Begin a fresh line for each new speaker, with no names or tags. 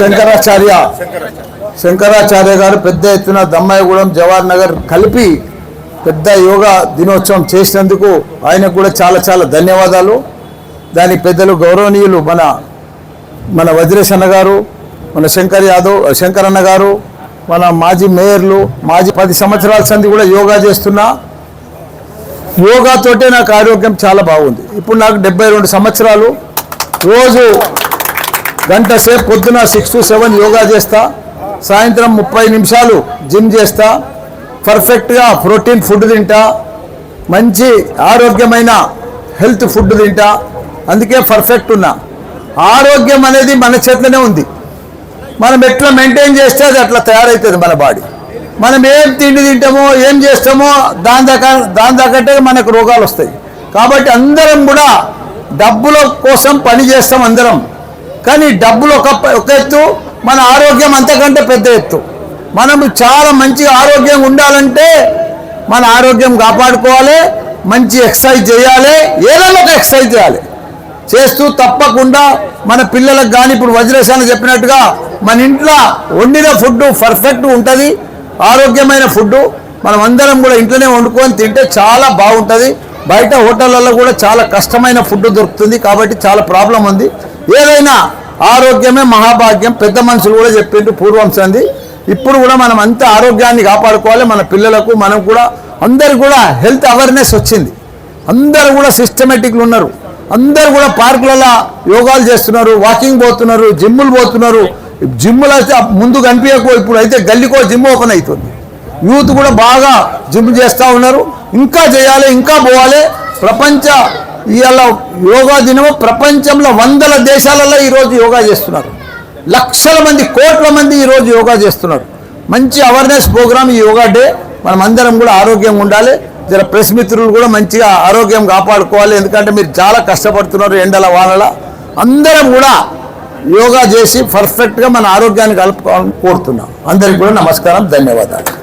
శంకరాచార్య. శంకరాచార్య గారు పెద్ద ఎత్తున దమ్మాయిగూడెం జవహర్ నగర్ కలిపి పెద్ద యోగా దినోత్సవం చేసినందుకు ఆయనకు కూడా చాలా చాలా ధన్యవాదాలు. దానికి పెద్దలు గౌరవనీయులు మన మన వజ్రేష్ అన్న గారు మన శంకర్ యాదవ్ శంకర్ అన్న గారు మన మాజీ మేయర్లు మాజీ పది సంవత్సరాల సంది కూడా యోగా చేస్తున్నా. యోగాతోటే నాకు ఆరోగ్యం చాలా బాగుంది. ఇప్పుడు నాకు డెబ్బై రెండు సంవత్సరాలు. రోజు గంట సేపు పొద్దున సిక్స్ టు సెవెన్ యోగా చేస్తా. సాయంత్రం ముప్పై నిమిషాలు జిమ్ చేస్తా. పర్ఫెక్ట్గా ప్రోటీన్ ఫుడ్ తింటా. మంచి ఆరోగ్యమైన హెల్త్ ఫుడ్ తింటా. అందుకే పర్ఫెక్ట్ ఉన్నా. ఆరోగ్యం అనేది మన చేతిలోనే ఉంది. మనం ఎట్లా మెయింటైన్ చేస్తే అది అట్లా తయారవుతుంది మన బాడీ మనం ఏం తిండి తింటామో ఏం చేస్తామో దాని దాకా దాని దాకంటే మనకు రోగాలు వస్తాయి. కాబట్టి అందరం కూడా డబ్బుల కోసం పని చేస్తాం అందరం. కానీ డబ్బులు ఒక ఒక ఎత్తు మన ఆరోగ్యం అంతకంటే పెద్ద ఎత్తు. మనం చాలా మంచిగా ఆరోగ్యం ఉండాలంటే మన ఆరోగ్యం కాపాడుకోవాలి మంచి ఎక్సర్సైజ్ చేయాలి ఏదైనా ఒక ఎక్సర్సైజ్ చేయాలి. చేస్తూ తప్పకుండా మన పిల్లలకు కానీ ఇప్పుడు వజ్రశాన చెప్పినట్టుగా మన ఇంట్లో వండిన ఫుడ్ పర్ఫెక్ట్ ఉంటుంది ఆరోగ్యమైన ఫుడ్ మనం అందరం కూడా ఇంట్లోనే వండుకొని తింటే చాలా బాగుంటుంది. బయట హోటళ్ళల్లో కూడా చాలా కష్టమైన ఫుడ్ దొరుకుతుంది కాబట్టి చాలా ప్రాబ్లం ఉంది. ఏదైనా ఆరోగ్యమే మహాభాగ్యం పెద్ద మనుషులు కూడా చెప్పిండ్రు పూర్వం సంది ఇప్పుడు కూడా మనం అంత ఆరోగ్యాన్ని కాపాడుకోవాలి. మన పిల్లలకు మనం కూడా అందరు కూడా హెల్త్ అవేర్నెస్ వచ్చింది. అందరూ కూడా సిస్టమేటిక్లు ఉన్నారు. అందరూ కూడా పార్కులలో యోగాలు చేస్తున్నారు వాకింగ్ పోతున్నారు జిమ్ములు పోతున్నారు. జిమ్ములు అయితే ముందు కనిపించకో ఇప్పుడు అయితే గల్లికో జిమ్ ఓపెన్ అవుతుంది యూత్ కూడా బాగా జిమ్ చేస్తూ ఉన్నారు. ఇంకా చేయాలి ఇంకా పోవాలి. ప్రపంచ ఇవాళ యోగా దినము ప్రపంచంలో వందల దేశాలలో ఈరోజు యోగా చేస్తున్నారు. లక్షల మంది కోట్ల మంది ఈరోజు యోగా చేస్తున్నారు. మంచి అవేర్నెస్ ప్రోగ్రామ్ ఈ యోగా డే. మనం అందరం కూడా ఆరోగ్యంగా ఉండాలి. జర ప్రెస్ మిత్రులు కూడా మంచిగా ఆరోగ్యం కాపాడుకోవాలి. ఎందుకంటే మీరు చాలా కష్టపడుతున్నారు ఎండల వానల. అందరం కూడా యోగా చేసి పర్ఫెక్ట్గా మన ఆరోగ్యాన్ని కలుపుకోవాలని కోరుతున్నాం. అందరికీ కూడా నమస్కారం ధన్యవాదాలు.